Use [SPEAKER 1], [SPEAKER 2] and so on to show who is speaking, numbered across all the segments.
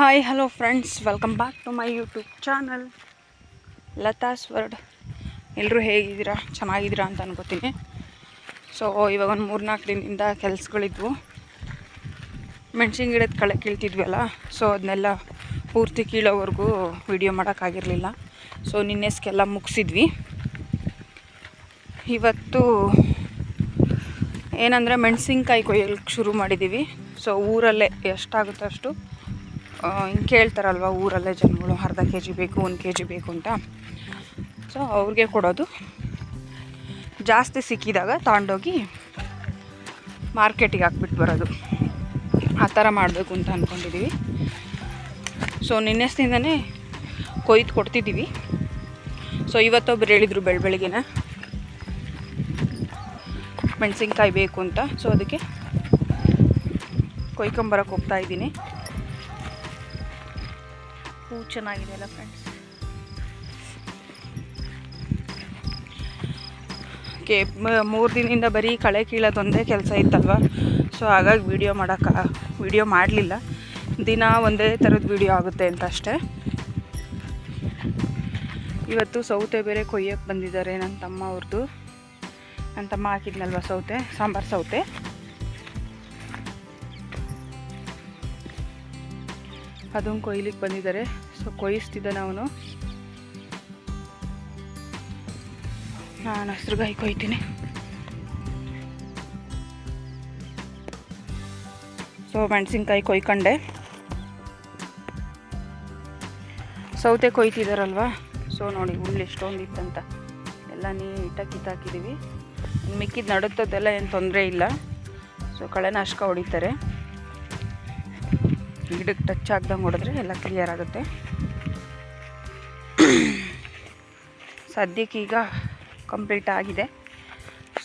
[SPEAKER 1] Hi hello friends welcome back to my YouTube channel Latha's world ಎಲ್ಲರೂ ಹೇಗಿದ್ದೀರಾ? ಚೆನ್ನಾಗಿದ್ದೀರಾ ಅಂತ ಅನ್ಕೋತೀನಿ. ಸೊ ಇವಾಗ ಒಂದು ಮೂರ್ನಾಲ್ಕು ದಿನದಿಂದ ಕೆಲಸಗಳಿದ್ವು. ಮೆಣಸಿನ ಗಿಡದ ಕಳೆ ಕೀಳ್ತಿದ್ವಲ್ಲ ಸೊ ಅದನ್ನೆಲ್ಲ ಪೂರ್ತಿ ಕೀಳೋವರೆಗೂ ವಿಡಿಯೋ ಮಾಡೋಕ್ಕಾಗಿರಲಿಲ್ಲ. ಸೊ ನಿನ್ನೆಸ್ಕೆಲ್ಲ ಮುಗಿಸಿದ್ವಿ. ಇವತ್ತು ಏನಂದರೆ ಮೆಣಸಿನ್ಕಾಯಿ ಕೊಯ್ಯಲಿಕ್ಕೆ ಶುರು ಮಾಡಿದ್ದೀವಿ ಸೊ ಊರಲ್ಲೇ ಎಷ್ಟಾಗುತ್ತೋ ಅಷ್ಟು. ಹಿಂಗೆ ಕೇಳ್ತಾರಲ್ವ ಊರಲ್ಲೇ ಜನಗಳು ಅರ್ಧ ಕೆ ಜಿ ಬೇಕು, ಒಂದು ಕೆ ಜಿ ಬೇಕು ಅಂತ. ಸೊ ಅವ್ರಿಗೆ ಕೊಡೋದು. ಜಾಸ್ತಿ ಸಿಕ್ಕಿದಾಗ ತಗೊಂಡೋಗಿ ಮಾರ್ಕೆಟಿಗೆ ಹಾಕ್ಬಿಟ್ಟು ಬರೋದು. ಆ ಥರ ಮಾಡಬೇಕು ಅಂತ ಅಂದ್ಕೊಂಡಿದ್ದೀವಿ ಸೊ ನಿನ್ನೆಸ್ದಿಂದನೇ ಕೊಯ್ದು ಕೊಡ್ತಿದ್ದೀವಿ. ಸೊ ಇವತ್ತೊಬ್ರು ಹೇಳಿದರು ಬೆಳ, ಬೆಳಗ್ಗೆನ. ಮೆಣಸಿನ್ಕಾಯಿ ಬೇಕು ಅಂತ. ಸೊ ಅದಕ್ಕೆ ಕೊಯ್ಕೊಂಬರಕ್ಕೆ ಹೋಗ್ತಾ ಇದ್ದೀನಿ. ಹೂ ಚೆನ್ನಾಗಿದೆ ಅಲ್ಲ ಫ್ರೆಂಡ್ಸ್ ಓಕೆ ಮೂರು ದಿನದಿಂದ ಬರೀ ಕಳೆ ಕೀಳೋದೊಂದೇ ಕೆಲಸ ಇತ್ತಲ್ವ? ಸೊ ಹಾಗಾಗಿ ವೀಡಿಯೋ ಮಾಡೋಕ್ಕೆ ವೀಡಿಯೋ ಮಾಡಲಿಲ್ಲ. ದಿನ ಒಂದೇ ಥರದ ವೀಡಿಯೋ ಆಗುತ್ತೆ ಅಂತ ಅಷ್ಟೇ. ಇವತ್ತು ಸೌತೆ ಬೇರೆ ಕೊಯ್ಯಕ್ಕೆ ಬಂದಿದ್ದಾರೆ ನನ್ನ ತಮ್ಮ ಅವ್ರದ್ದು ನನ್ನ ತಮ್ಮ ಹಾಕಿದ್ನಲ್ವ ಸೌತೆ, ಸಾಂಬಾರು ಸೌತೆ. ಅದನ್ನು ಕೊಯ್ಲಿಕ್ಕೆ ಬಂದಿದ್ದಾರೆ. ಸೊ ಕೊಯ್ಯಿಸ್ತಿದ್ದಾನೆ ಅವನು. ನಾನು ಹಸ್ರುಗಾಯಿ ಕೊಯ್ತೀನಿ. ಸೊ ಮೆಣಸಿನ್ಕಾಯಿ ಕೊಯ್ಕೊಂಡೆ. ಸೌತೆ ಕೊಯ್ತಿದ್ದಾರಲ್ವ ಸೊ ನೋಡಿ ಹುಲ್ಲು ಎಷ್ಟೊಂದು ಇತ್ತಂತ. ಎಲ್ಲ ನೀಟಾಗಿ ಕಿತ್ತಾಕಿದ್ದೀವಿ ಮಿಕ್ಕಿದ ನಡುತ್ತದೆಲ್ಲ ಏನು ತೊಂದರೆ ಇಲ್ಲ. ಸೊ ಕಳೆನಾಶಕ ಹೊಡಿತಾರೆ. ಟಚ್ ಆಗ್ದಂಗೆ ಹೊಡೆದ್ರೆ ಎಲ್ಲ ಕ್ಲಿಯರ್ ಆಗುತ್ತೆ. ಸದ್ಯಕ್ಕೆ ಈಗ ಕಂಪ್ಲೀಟ್ ಆಗಿದೆ.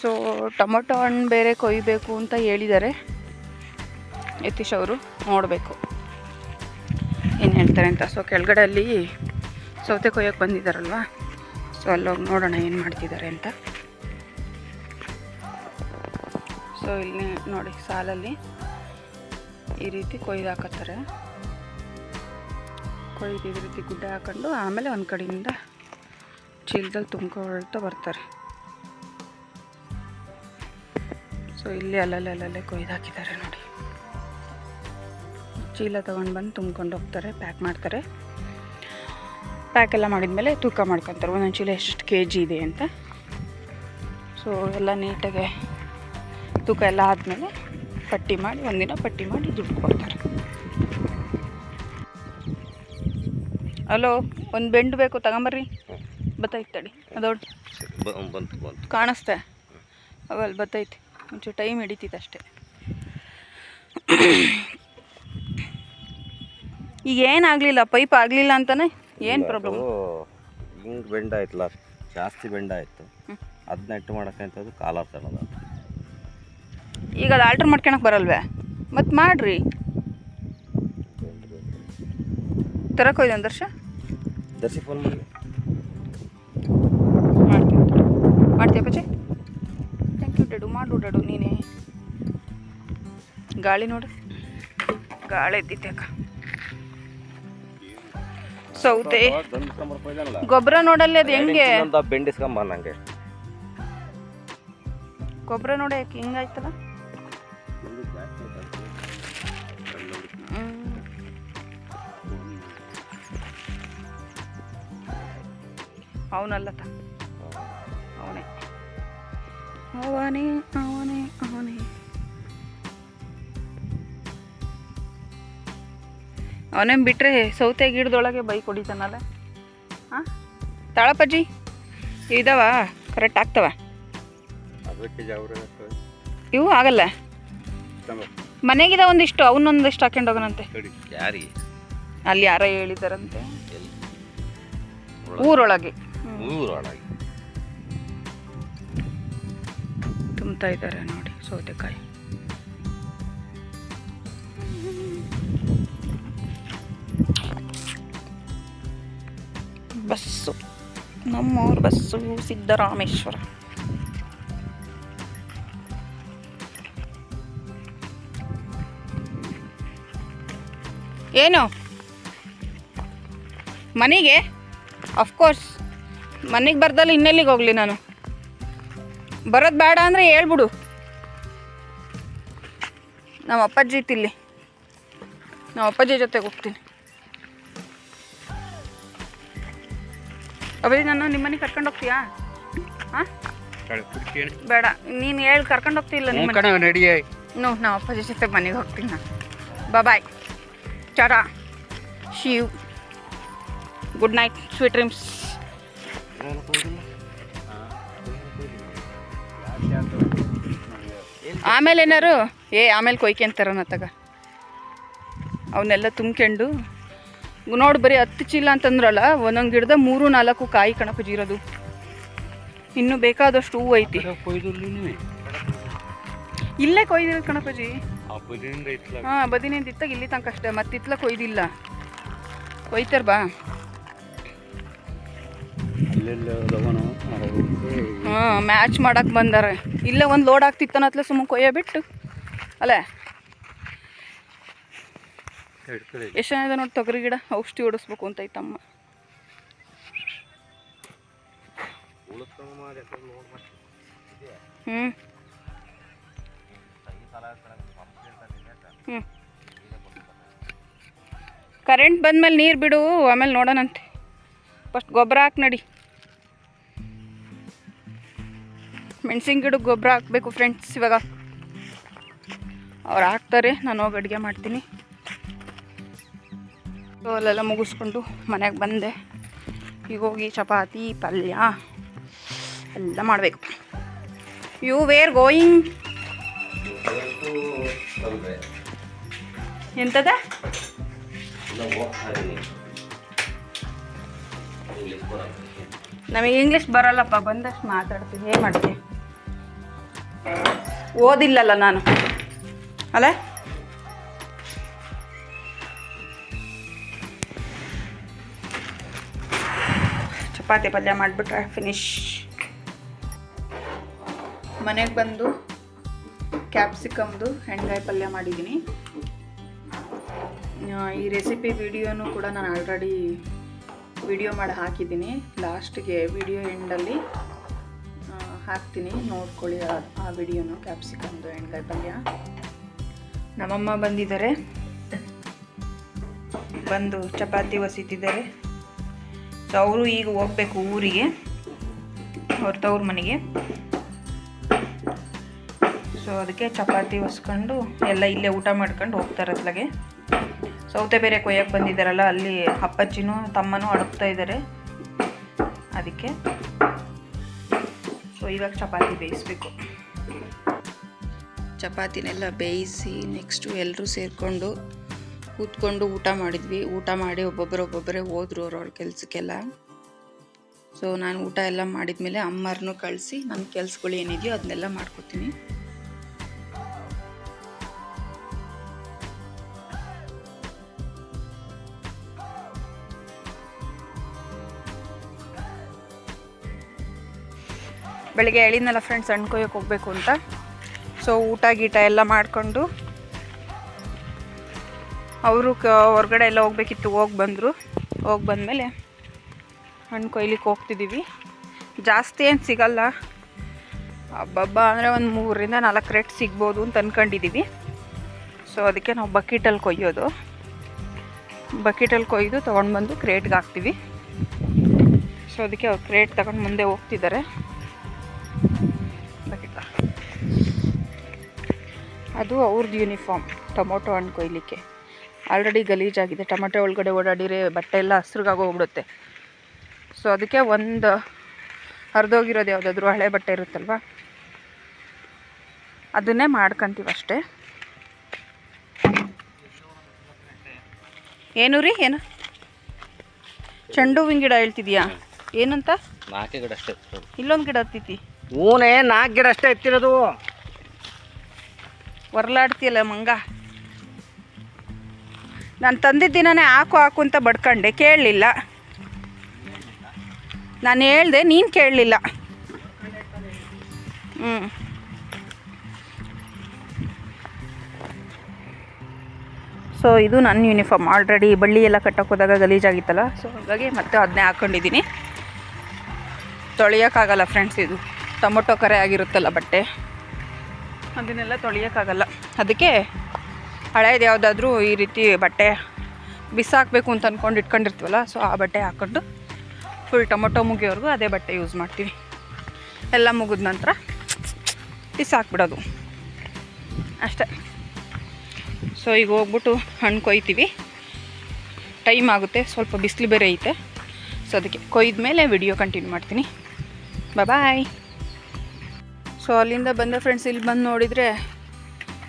[SPEAKER 1] ಸೊ ಟೊಮೊಟೊ ಹಣ್ಣು ಬೇರೆ ಕೊಯ್ಬೇಕು ಅಂತ ಹೇಳಿದ್ದಾರೆ ಯತೀಶ್ ಅವರು ನೋಡಬೇಕು. ಏನು ಹೇಳ್ತಾರೆ ಅಂತ? ಸೊ ಕೆಳಗಡೆ ಅಲ್ಲಿ ಸೌತೆ ಕೊಯ್ಯೋಕ್ಕೆ ಬಂದಿದ್ದಾರಲ್ವ? ಸೊ ಅಲ್ಲೋಗಿ ನೋಡೋಣ ಏನು ಮಾಡ್ತಿದ್ದಾರೆ ಅಂತ. ಸೊ ಇಲ್ಲಿ ನೋಡಿ, ಸಾಲಲ್ಲಿ ಈ ರೀತಿ ಕೊಯ್ದು ಹಾಕತ್ತಾರೆ. ಕೊಯ್ದು ಈ ರೀತಿ ಗುಡ್ಡೆ ಹಾಕೊಂಡು ಆಮೇಲೆ ಒಂದು ಕಡೆಯಿಂದ ಚೀಲದಲ್ಲಿ ತುಂಬ್ಕೊಳ್ತಾ ಬರ್ತಾರೆ. ಸೊ ಇಲ್ಲಿ ಅಲ್ಲಲ್ಲೇ ಅಲ್ಲಲ್ಲೇ ಕೊಯ್ದು ಹಾಕಿದ್ದಾರೆ ನೋಡಿ. ಚೀಲ ತೊಗೊಂಡು ಬಂದು ತುಂಬ್ಕೊಂಡು ಹೋಗ್ತಾರೆ, ಪ್ಯಾಕ್ ಮಾಡ್ತಾರೆ. ಪ್ಯಾಕ್ ಎಲ್ಲ ಮಾಡಿದ್ಮೇಲೆ ತೂಕ ಮಾಡ್ಕೊತಾರೆ. ಒಂದೊಂದು ಚೀಲ ಎಷ್ಟು ಕೆ ಜಿ ಇದೆ ಅಂತ. ಸೊ ಎಲ್ಲ ನೀಟಾಗೆ ತೂಕ ಎಲ್ಲ ಆದಮೇಲೆ ಪಟ್ಟಿ ಮಾಡಿ, ಒಂದಿನ ಪಟ್ಟಿ ಮಾಡಿ ದುಡ್ಡು ಕೊಡ್ತಾರೆ. ಹಲೋ ಒಂದು ಬೆಂಡ್ ಬೇಕು ತಗೊಂಬರ್ರಿ. ಬತ್ತೈತೆ ತಡಿ ಅದೊಡ್
[SPEAKER 2] ಬ- ಬಂತು ಬಂತು
[SPEAKER 1] ಕಾಣಿಸ್ತೆ. ಅವಲ್ ಬತ್ತೈತಿ ಒಂಚೂರು ಟೈಮ್ ಹಿಡಿತೈತೆ ಅಷ್ಟೇ. ಈಗ ಏನಾಗಲಿಲ್ಲ ಪೈಪ್ ಆಗಲಿಲ್ಲ ಅಂತಾನೆ ಏನು ಪ್ರಾಬ್ಲಮ್
[SPEAKER 2] ಹಿಂಗೆ ಬೆಂಡ್ ಆಯ್ತಲ್ಲ ಜಾಸ್ತಿ ಬೆಂಡ್ ಆಯಿತು. ಅದನ್ನ ಇಟ್ಟು ಮಾಡೋಕ್ಕಂಥದ್ದು ಕಾಲರ್ ತರೋದು
[SPEAKER 1] ಈಗ ಅದು ಆಲ್ಟ್ರ್ ಮಾಡ್ಕೊಳಕ್ಕೆ ಬರಲ್ವೇ? ಮತ್ತು ಮಾಡಿರಿ. ತರಕ್ಕೆ ಹೋಯ್ದು ದರ್ಶ?
[SPEAKER 2] ದರ್ಶಿ ಫೋನ್ ಮಾಡಿ
[SPEAKER 1] ಮಾಡ್ತೀನಿ. ಮಾಡ್ತೀಯ ಪಚ್ಚೆ ಥ್ಯಾಂಕ್ ಯು ಡಡು. ಮಾಡು ಡಡು ನೀನೇ. ಗಾಳಿ ನೋಡು. ಗಾಳಿ ಎದ್ದಿತ್ತೆ ಅಕ್ಕ. ಸೌತೆ. ಗೊಬ್ಬರ ನೋಡಲ್ಲ ಅದು ಹೆಂಗೆ?
[SPEAKER 2] ಬೆಂಡಿಸ್ಕೊಂಬ ನಂಗೆ.
[SPEAKER 1] ಗೊಬ್ಬರ ನೋಡಿ ಹಿಂಗಾಯ್ತಲ್ಲ? ಅವನಲ್ಲ ತ. ಅವನೇ. ಅವನೇ ಅವನೇ ಅವನೇ. ಅವನೇ ಬಿಟ್ರೆ ಸೌತೆ ಗಿಡದೊಳಗೆ ಬೈ ಹೊಡಿತಾನಲ್ಲ ಹಾಂ ತಾಳಪ್ಪಜ್ಜಿ ಇದಾವ? ಕರೆಕ್ಟ್ ಆಗ್ತವ? ಇವು ಆಗಲ್ಲ. ಮನೆಗಿದ ಒಂದಿಷ್ಟು ಅವನೊಂದಿಷ್ಟು ಹಾಕೊಂಡು ಹೋಗೋಣಂತೆ. ಅಲ್ಲಿ ಯಾರ ಹೇಳಿದಾರಂತೆ. ಊರೊಳಗೆ.
[SPEAKER 2] ಊರೊಳಗೆ
[SPEAKER 1] ತುಂಬ್ತಾ ಇದ್ದಾರೆ ನೋಡಿ ಸೌತೆಕಾಯಿ. ಬಸ್ಸು. ನಮ್ಮೂರು ಬಸ್ಸು ಸಿದ್ದರಾಮೇಶ್ವರ. ಏನು? ಮನೆಗೆ? ಅಫ್ಕೋರ್ಸ್ ಮನೆಗೆ ಬರ್ದಲ್ಲಿ ಇನ್ನೆಲ್ಲಿಗೆ ಹೋಗಲಿ ನಾನು? ಬರೋದು ಬೇಡ ಅಂದರೆ ಹೇಳ್ಬಿಡು. ನಮ್ಮ ಅಪ್ಪಾಜಿ ಇತ್ತಿಲ್ಲಿ ನಮ್ಮ ಅಪ್ಪಾಜಿ ಜೊತೆಗೆ ಹೋಗ್ತೀನಿ. ಅಬ್ಬಿ ನಾನು ನಿಮ್ಮ ಮನೆಗೆ ಕರ್ಕೊಂಡು ಹೋಗ್ತೀಯಾ? ಹಾಂ ಬೇಡ ನೀನು ಹೇಳಿ ಕರ್ಕೊಂಡು ಹೋಗ್ತಿಲ್ಲ ನೋ ನಮ್ಮ ಅಪ್ಪಾಜಿ ಜೊತೆ ಮನೆಗೆ ಹೋಗ್ತೀನಿ ನಾನು. Bye ಚಾರಾ Shiv good night sweet dreams ಆಮೇಲೆ ಏನಾರು? ಏ ಆಮೇಲೆ ಕೊಯ್ಕೊಂತಾರ ತಗ ಅವನ್ನೆಲ್ಲ ತುಂಬ್ಕೊಂಡು. ನೋಡಿ ಬರೀ ಹತ್ತು ಚೀಲ ಅಂತಂದ್ರಲ್ಲ ಒಂದೊಂದು ಗಿಡದ ಮೂರು ನಾಲ್ಕು ಕಾಯಿ ಕಣಪಜಿ ಇರೋದು ಇನ್ನೂ ಬೇಕಾದಷ್ಟು ಹೂವು ಐತಿ. ಇಲ್ಲೇ ಕೊಯ್ದಿರೋದು ಕಣಪಜಿ ಹಾಂ ಬದಿನಿಂದ ಇತ್ತಾಗ ಇಲ್ಲಿ ತನಕ ಅಷ್ಟೇ ಮತ್ತಿತ್ಲ ಕೊಯ್ದಿಲ್ಲ. ಕೊಯ್ತಾರ ಬಾ. ಹಾಂ ಮ್ಯಾಚ್ ಮಾಡಕ್ಕೆ ಬಂದಾರೆ. ಇಲ್ಲೇ ಒಂದು ಲೋಡ್ ಆಗ್ತಿತ್ತನತ್ಲೆ ಸುಮ್ಮನೆ ಕೊಯ್ಯ ಬಿಟ್ಟು. ಅಲ್ಲೇ. ಎಷ್ಟು ಜನ ನೋಡಿ ತೊಗರಿ ಗಿಡ? ಔಷಧಿ ಹೊಡಿಸ್ಬೇಕು ಅಂತ ಐತಮ್ಮ. ಹ್ಞೂ ಹ್ಞೂ ಕರೆಂಟ್ ಬಂದ್ಮೇಲೆ ನೀರು ಬಿಡು, ಆಮೇಲೆ ನೋಡೋಣಂತೆ. ಫಸ್ಟ್ ಗೊಬ್ಬರ ಹಾಕಿ ನಡಿ. ಮೆಣಸಿನ ಗಿಡಕ್ಕೆ ಗೊಬ್ಬರ ಹಾಕಬೇಕು ಫ್ರೆಂಡ್ಸ್ ಇವಾಗ. ಅವ್ರು ಹಾಕ್ತಾರೆ, ನಾನು ಹೋಗಿ ಅಡುಗೆ ಮಾಡ್ತೀನಿ. ಅಲ್ಲೆಲ್ಲ ಮುಗಿಸ್ಕೊಂಡು ಮನೆಗೆ ಬಂದೆ. ಈಗ ಹೋಗಿ ಚಪಾತಿ, ಪಲ್ಯ, ಎಲ್ಲ ಮಾಡಬೇಕು. ಯು ವೇರ್ ಗೋಯಿಂಗ್ ಎಂತದ? ನಮಗೆ ಇಂಗ್ಲೀಷ್ ಬರಲ್ಲಪ್ಪ, ಬಂದಷ್ಟು ಮಾತಾಡ್ತೀನಿ ಏನು ಮಾಡ್ತೀನಿ ಓದಿಲ್ಲಲ್ಲ ನಾನು. ಅಲ್ಲ ಚಪಾತಿ ಪಲ್ಯ ಮಾಡಿಬಿಟ್ರೆ ಫಿನಿಶ್ ಮನೆಗೆ ಬಂದು ಕ್ಯಾಪ್ಸಿಕಮ್ದು ಹೆಣ್ಗಾಯಿ ಪಲ್ಯ ಮಾಡಿದ್ದೀನಿ. ಈ ರೆಸಿಪಿ ವಿಡಿಯೋನು ಕೂಡ ನಾನು ಆಲ್ರೆಡಿ ವಿಡಿಯೋ ಮಾಡಿ ಹಾಕಿದ್ದೀನಿ. ಲಾಸ್ಟಿಗೆ ವಿಡಿಯೋ ಎಂಡಲ್ಲಿ ಹಾಕ್ತೀನಿ. ನೋಡ್ಕೊಳ್ಳಿ ಆ- ವಿಡಿಯೋನು ಕ್ಯಾಪ್ಸಿಕಮ್ದು ಎಣ್ಗಾಯಿ ಪಲ್ಯ ನಮ್ಮಮ್ಮ ಬಂದಿದ್ದಾರೆ. ಬಂದು ಚಪಾತಿ ಒಸಿತಿದ್ದಾರೆ. ಸೊ ಅವರು ಈಗ ಹೋಗ್ಬೇಕು ಊರಿಗೆ. ಅವ್ರ ತವ್ರ ಮನೆಗೆ. ಸೊ ಅದಕ್ಕೆ ಚಪಾತಿ ಒಸ್ಕೊಂಡು ಎಲ್ಲ ಇಲ್ಲೇ ಊಟ ಮಾಡ್ಕೊಂಡು ಹೋಗ್ತಾರೆ ಅತ್ಲಾಗೆ ಸೌತೆ ಬೇರೆ ಕೊಯ್ಯಕ್ಕೆ ಬಂದಿದ್ದಾರಲ್ಲ, ಅಲ್ಲಿ ಅಪ್ಪಾಜಿನೂ ತಮ್ಮನೂ ಅಡುಗ್ತಾ ಇದ್ದಾರೆ. ಅದಕ್ಕೆ ಸೊ ಇವಾಗ ಚಪಾತಿ ಬೇಯಿಸ್ಬೇಕು. ಚಪಾತಿನೆಲ್ಲ ಬೇಯಿಸಿ ನೆಕ್ಸ್ಟು ಎಲ್ಲರೂ ಸೇರಿಕೊಂಡು ಕೂತ್ಕೊಂಡು ಊಟ ಮಾಡಿದ್ವಿ. ಊಟ ಮಾಡಿ ಒಬ್ಬೊಬ್ಬರು ಒಬ್ಬೊಬ್ಬರೇ ಹೋದ್ರು ಅವ್ರವ್ರ ಕೆಲಸಕ್ಕೆಲ್ಲ. ಸೊ ನಾನು ಊಟ ಎಲ್ಲ ಮಾಡಿದ್ಮೇಲೆ ಅಮ್ಮರನ್ನೂ ಕಳಿಸಿ, ನನ್ನ ಕೆಲ್ಸಗಳು ಏನಿದೆಯೋ ಅದನ್ನೆಲ್ಲ ಮಾಡ್ಕೊತೀನಿ. ಬೆಳಿಗ್ಗೆ ಹೇಳಿದ್ನಲ್ಲ ಫ್ರೆಂಡ್ಸ್ ಹಣ್ಣು ಕೊಯ್ಯೋಕೆ ಹೋಗ್ಬೇಕು ಅಂತ. ಸೊ ಊಟ ಗೀಟ ಎಲ್ಲ ಮಾಡಿಕೊಂಡು ಅವರು ಕ, ಹೊರಗಡೆ ಎಲ್ಲ ಹೋಗ್ಬೇಕಿತ್ತು, ಹೋಗಿ ಬಂದರು. ಹೋಗಿ ಬಂದಮೇಲೆ ಹಣ್ಣು ಕೊಯ್ಲಿಕ್ಕೆ ಹೋಗ್ತಿದ್ದೀವಿ ಜಾಸ್ತಿ ಏನು ಸಿಗಲ್ಲ. ಹಬ್ಬಬ್ಬ ಅಂದರೆ ಒಂದು ಮೂರರಿಂದ ನಾಲ್ಕು ರೇಟ್ ಸಿಗ್ಬೋದು ಅಂತ ಅಂದ್ಕೊಂಡಿದ್ದೀವಿ ಸೊ ಅದಕ್ಕೆ ನಾವು ಬಕೆಟಲ್ಲಿ ಕೊಯ್ಯೋದು. ಬಕೆಟಲ್ಲಿ ಕೊಯ್ದು ತೊಗೊಂಡು ಬಂದು ಕ್ರೇಟ್ಗೆ ಹಾಕ್ತೀವಿ. ಸೊ ಅದಕ್ಕೆ ಅವ್ರು ಕ್ರೇಟ್ ತಗೊಂಡು ಮುಂದೆ ಹೋಗ್ತಿದ್ದಾರೆ. ಅದು ಅವ್ರದ್ದು ಯೂನಿಫಾರ್ಮ್ ಟೊಮೊಟೊ ಹಣ್ಣು ಕೊಯ್ಲಿಕ್ಕೆ. ಆಲ್ರೆಡಿ ಗಲೀಜಾಗಿದೆ ಟೊಮೊಟೊ ಒಳಗಡೆ ಓಡಾಡಿರೆ ಬಟ್ಟೆ ಎಲ್ಲ ಹಸ್ರಿಗಾಗೋಗ್ಬಿಡುತ್ತೆ. ಸೊ ಅದಕ್ಕೆ ಒಂದು ಹರಿದೋಗಿರೋದು ಯಾವುದಾದ್ರೂ ಹಳೆ ಬಟ್ಟೆ ಇರುತ್ತಲ್ವ? ಅದನ್ನೇ ಮಾಡ್ಕಂತೀವಿ ಅಷ್ಟೇ. ಏನು ರೀ ಏನು? ಚೆಂಡು ಹೂವಿನ ಗಿಡ ಹೇಳ್ತಿದ್ಯಾ? ಏನಂತ?
[SPEAKER 2] ನಾಲ್ಕೇ ಗಿಡ ಅಷ್ಟೇ.
[SPEAKER 1] ಇಲ್ಲೊಂದು ಗಿಡ ಹತ್ತಿತಿ
[SPEAKER 3] ಹೂನೇ ನಾಲ್ಕು ಗಿಡ ಅಷ್ಟೇ ಎತ್ತಿರೋದು
[SPEAKER 1] ಹೊರ್ಲಾಡ್ತೀಯಲ್ಲ ಮಂಗ? ನಾನು ತಂದಿದ್ದ ದಿನನೇ ಹಾಕು ಹಾಕು ಅಂತ ಬಡ್ಕಂಡೆ, ಕೇಳಲಿಲ್ಲ. ನಾನು ಹೇಳ್ದೆ, ನೀನು ಕೇಳಲಿಲ್ಲ. ಹ್ಞೂ ಸೊ ಇದು ನನ್ನ ಯೂನಿಫಾರ್ಮ್ ಆಲ್ರೆಡಿ ಬಳ್ಳಿ ಎಲ್ಲ ಕಟ್ಟಕ್ಕೆ ಹೋದಾಗ ಗಲೀಜಾಗಿತ್ತಲ್ಲ ಸೊ ಹಾಗಾಗಿ ಮತ್ತೆ ಅದನ್ನೇ ಹಾಕ್ಕೊಂಡಿದ್ದೀನಿ ತೊಳೆಯೋಕ್ಕಾಗಲ್ಲ ಫ್ರೆಂಡ್ಸ್ ಇದು. ಟೊಮೊಟೊ ಕರೆ ಆಗಿರುತ್ತಲ್ಲ ಬಟ್ಟೆ. ಅದನ್ನೆಲ್ಲ ತೊಳೆಯೋಕ್ಕಾಗಲ್ಲ. ಅದಕ್ಕೆ ಹಳೇದು ಯಾವುದಾದ್ರೂ ಈ ರೀತಿ ಬಟ್ಟೆ ಬಿಸಾಕಬೇಕು ಅಂತ ಅಂದ್ಕೊಂಡು ಇಟ್ಕೊಂಡಿರ್ತೀವಲ್ಲ, ಸೊ ಆ ಬಟ್ಟೆ ಹಾಕ್ಕೊಂಡು ಫುಲ್ ಟೊಮೊಟೊ ಮುಗಿಯೋವರೆಗೂ ಅದೇ ಬಟ್ಟೆ ಯೂಸ್ ಮಾಡ್ತೀವಿ. ಎಲ್ಲ ಮುಗಿದ ನಂತರ ಬಿಸಾಕ್ಬಿಡೋದು. ಅಷ್ಟೇ. ಸೊ ಈಗ ಹೋಗ್ಬಿಟ್ಟು ಹಣ್ಣು ಕೊಯ್ತೀವಿ. ಟೈಮ್ ಆಗುತ್ತೆ, ಸ್ವಲ್ಪ ಬಿಸಿಲು ಬೇರೆ ಐತೆ. ಸೊ ಅದಕ್ಕೆ ಕೊಯ್ದ ಮೇಲೆ ವಿಡಿಯೋ ಕಂಟಿನ್ಯೂ ಮಾಡ್ತೀನಿ. ಬಾಯ್ ಸೊ ಅಲ್ಲಿಂದ ಬಂದ ಫ್ರೆಂಡ್ಸ್ ಇಲ್ಲಿ ಬಂದು ನೋಡಿದರೆ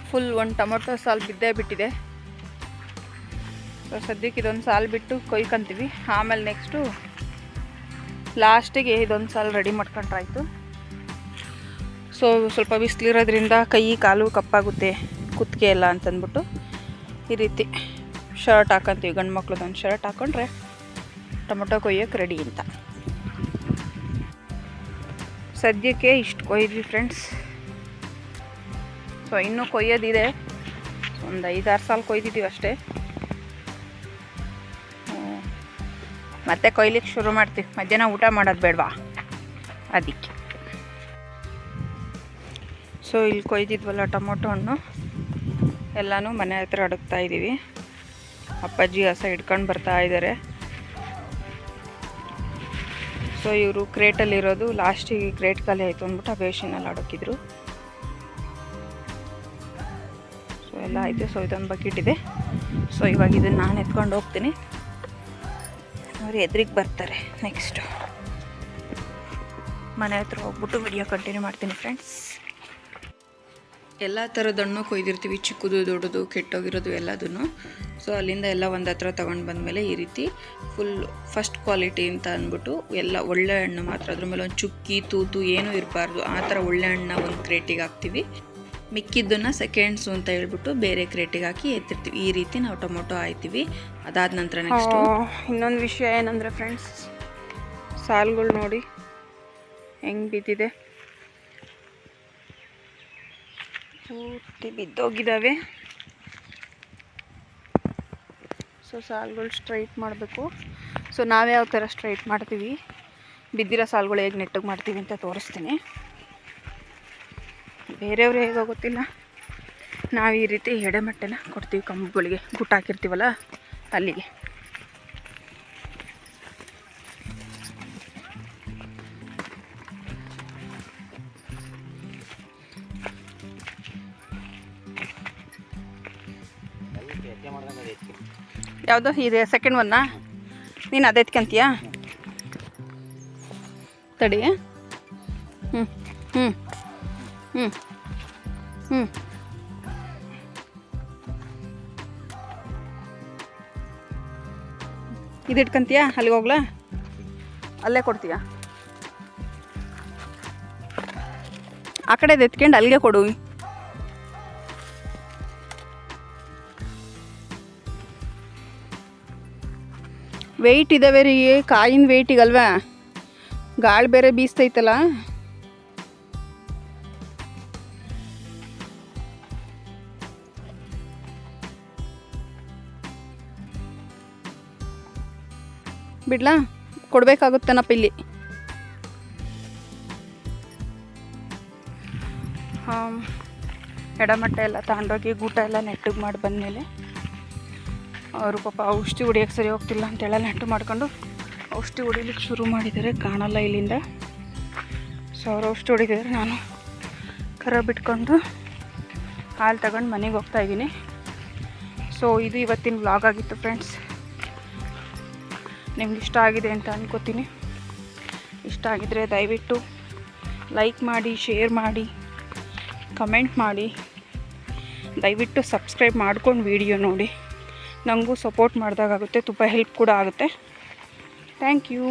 [SPEAKER 1] ಫುಲ್ ಒಂದು ಟೊಮೊಟೊ ಸಾಲು ಬಿದ್ದೇ ಬಿಟ್ಟಿದೆ. ಸೊ ಸದ್ಯಕ್ಕೆ ಇದೊಂದು ಸಾಲು ಬಿಟ್ಟು ಕೊಯ್ಕೊಂತೀವಿ. ಆಮೇಲೆ ನೆಕ್ಸ್ಟು ಲಾಸ್ಟಿಗೆ ಇದೊಂದು ಸಾಲು ರೆಡಿ ಮಾಡ್ಕೊಂಡ್ರಾಯ್ತು. ಸೊ ಸ್ವಲ್ಪ ಬಿಸಿಲಿರೋದ್ರಿಂದ ಕೈ, ಕಾಲು ಕಪ್ಪಾಗುತ್ತೆ, ಕುತ್ತಿಗೆ ಎಲ್ಲ ಅಂತಂದ್ಬಿಟ್ಟು ಈ ರೀತಿ ಶರ್ಟ್ ಹಾಕೊಂತೀವಿ. ಗಂಡು ಮಕ್ಳದೊಂದು ಶರ್ಟ್ ಹಾಕೊಂಡ್ರೆ ಟೊಮೊಟೊ ಕೊಯ್ಯೋಕ್ಕೆ ರೆಡಿ ಅಂತ. ಸದ್ಯಕ್ಕೆ ಇಷ್ಟು ಕೊಯ್ದ್ವಿ ಫ್ರೆಂಡ್ಸ್ ಸೊ ಇನ್ನೂ ಕೊಯ್ಯೋದಿದೆ. ಒಂದು ಐದಾರು ಸಾಲ ಕೊಯ್ದಿದ್ದೀವಿ ಅಷ್ಟೇ. ಮತ್ತೆ ಕೊಯ್ಲಿಕ್ಕೆ ಶುರು ಮಾಡ್ತೀವಿ. ಮಧ್ಯಾಹ್ನ ಊಟ ಮಾಡೋದು ಬೇಡವಾ? ಅದಕ್ಕೆ. ಸೊ ಇಲ್ಲಿ ಕೊಯ್ದಿದ್ವಲ್ಲ ಟೊಮೊಟೊ ಹಣ್ಣು. ಎಲ್ಲನೂ ಮನೆ ಹತ್ರ ಅಡಗ್ತಾ ಇದ್ದೀವಿ ಅಪ್ಪಾಜಿ ಹಸ ಹಿಡ್ಕೊಂಡು ಬರ್ತಾ ಇದ್ದಾರೆ ಸೊ ಇವರು ಕ್ರೇಟಲ್ಲಿರೋದು ಲಾಸ್ಟಿಗೆ ಕ್ರೇಟ್ ಖಾಲಿ ಆಯಿತು ಅಂದ್ಬಿಟ್ಟು ಆ ಬೇಷನಲ್ಲಿ ಅಡಕಿದ್ರು ಸೊ ಎಲ್ಲ ಆಯಿತು. ಸೊ ಇದೊಂದು ಬಕೆಟ್ ಇದೆ. ಸೊ ಇವಾಗ ಇದನ್ನು ನಾನು ಎತ್ಕೊಂಡು ಹೋಗ್ತೀನಿ. ಅವ್ರು ಎದುರಿಗೆ ಬರ್ತಾರೆ ನೆಕ್ಸ್ಟು ಮನೆ ಹತ್ರ ಹೋಗ್ಬಿಟ್ಟು ವಿಡಿಯೋ ಕಂಟಿನ್ಯೂ ಮಾಡ್ತೀನಿ ಫ್ರೆಂಡ್ಸ್ ಎಲ್ಲ ಥರದ ಹಣ್ಣು ಕೊಯ್ದಿರ್ತೀವಿ. ಚಿಕ್ಕದು, ದೊಡ್ಡದು, ಕೆಟ್ಟೋಗಿರೋದು ಎಲ್ಲದನ್ನು. ಸೊ ಅಲ್ಲಿಂದ ಎಲ್ಲ ಒಂದು ಹತ್ರ ತೊಗೊಂಡು ಬಂದಮೇಲೆ ಈ ರೀತಿ ಫುಲ್ ಫಸ್ಟ್ ಕ್ವಾಲಿಟಿ ಅಂತ ಅಂದ್ಬಿಟ್ಟು ಎಲ್ಲ ಒಳ್ಳೆ ಹಣ್ಣು ಮಾತ್ರ. ಅದ್ರ ಮೇಲೆ ಒಂದು ಚುಕ್ಕಿ, ತೂತು ಏನೂ ಇರಬಾರ್ದು. ಆ ಥರ ಒಳ್ಳೆ ಹಣ್ಣನ್ನ ಒಂದು ಕ್ರೇಟಿಗೆ ಹಾಕ್ತೀವಿ. ಮಿಕ್ಕಿದ್ದನ್ನು ಸೆಕೆಂಡ್ಸು ಅಂತ ಹೇಳ್ಬಿಟ್ಟು ಬೇರೆ ಕ್ರೇಟಿಗೆ ಹಾಕಿ ಎತ್ತಿರ್ತೀವಿ. ಈ ರೀತಿ ನಾವು ಟೊಮೊಟೊ ಆಯ್ತೀವಿ ಅದಾದ ನಂತರ ನೆಕ್ಸ್ಟು ಇನ್ನೊಂದು ವಿಷಯ ಏನಂದರೆ ಫ್ರೆಂಡ್ಸ್ ಸಾಲುಗಳು ನೋಡಿ ಹೆಂಗೆ ಬಿದ್ದಿದೆ. ಪೂರ್ತಿ ಬಿದ್ದೋಗಿದ್ದಾವೆ. ಸೊ ಸಾಲುಗಳು ಸ್ಟ್ರೈಟ್ ಮಾಡಬೇಕು. ಸೊ ನಾವ್ಯಾವ ಥರ ಸ್ಟ್ರೈಟ್ ಮಾಡ್ತೀವಿ? ಬಿದ್ದಿರೋ ಸಾಲುಗಳು ಹೇಗೆ ನೆಟ್ಟಗೆ ಮಾಡ್ತೀವಿ ಅಂತ ತೋರಿಸ್ತೀನಿ. ಬೇರೆಯವ್ರು ಹೇಗೋ ಗೊತ್ತಿಲ್ಲ. ನಾವು ಈ ರೀತಿ ಎಡೆಮಟ್ಟೆನ ಕೊಡ್ತೀವಿ, ಕಂಬಗಳಿಗೆ. ಗುಟ್ಟಾಕಿರ್ತೀವಲ್ಲ, ಅಲ್ಲಿಗೆ. ಯಾವುದು ಇದೆ ಸೆಕೆಂಡ್ ಒನ್ನ ನೀನು ಅದೇ ಎತ್ಕೊಂತೀಯಾ ತಡಿ. ಹ್ಞೂ ಹ್ಞೂ ಹ್ಞೂ ಹ್ಞೂ ಇದು ಇಟ್ಕೊಂತೀಯಾ? ಅಲ್ಲಿಗೆ ಹೋಗ್ಲಾ? ಅಲ್ಲೇ ಕೊಡ್ತೀಯಾ? ಆ ಕಡೆದು ಎತ್ಕೊಂಡು ಅಲ್ಲಿಗೆ ಕೊಡು. ವೆಯ್ಟ್ ಇದಾವೆ ರೀ ಕಾಯಿನ ವೆಯ್ಟಿಗಲ್ವಾ ಗಾಳಿ ಬೇರೆ ಬೀಸ್ತೈತಲ್ಲ? ಬಿಡ್ಲಾ, ಕೊಡ್ಬೇಕಾಗುತ್ತೇನಪ್ಪ ಇಲ್ಲಿ? ಎಡಮಟ್ಟೆ ಎಲ್ಲ ತಗೊಂಡೋಗಿ ಗೂಟ ಎಲ್ಲ ನೆಟ್ಟಿಗೆ ಮಾಡಿ ಬಂದಮೇಲೆ. ಅವರು ಪಾಪ ಔಷಧಿ ಹೊಡಿಯೋಕ್ಕೆ ಸರಿ ಹೋಗ್ತಿಲ್ಲ ಅಂತೆಲ್ಲ ನೆಟ್ಟು ಮಾಡ್ಕೊಂಡು ಔಷಧಿ ಹೊಡಿಲಿಕ್ಕೆ ಶುರು ಮಾಡಿದ್ದಾರೆ, ಕಾಣಲ್ಲ ಇಲ್ಲಿಂದ. ಸೊ ಅವ್ರು ಔಷಧಿ ಹೊಡಿತಿದ್ದಾರೆ ನಾನು ಕರ ಬಿಟ್ಕೊಂಡು ಹಾಲು ತಗೊಂಡು ಮನೆಗೆ ಹೋಗ್ತಾ ಇದ್ದೀನಿ. ಸೊ ಇದು ಇವತ್ತಿನ ವ್ಲಾಗ್ ಆಗಿತ್ತು ಫ್ರೆಂಡ್ಸ್ ನಿಮ್ಗೆ ಇಷ್ಟ ಆಗಿದೆ ಅಂತ ಅನ್ಕೋತೀನಿ. ಇಷ್ಟ ಆಗಿದ್ರೆ ದಯವಿಟ್ಟು ಲೈಕ್ ಮಾಡಿ ಶೇರ್ ಮಾಡಿ ಕಮೆಂಟ್ ಮಾಡಿ. ದಯವಿಟ್ಟು ಸಬ್ಸ್ಕ್ರೈಬ್ ಮಾಡ್ಕೊಂಡು ವಿಡಿಯೋ ನೋಡಿ. ನನಗೂ ಸಪೋರ್ಟ್ ಮಾಡಿದಾಗುತ್ತೆ ತುಂಬ ಹೆಲ್ಪ್ ಕೂಡ ಆಗುತ್ತೆ. Thank you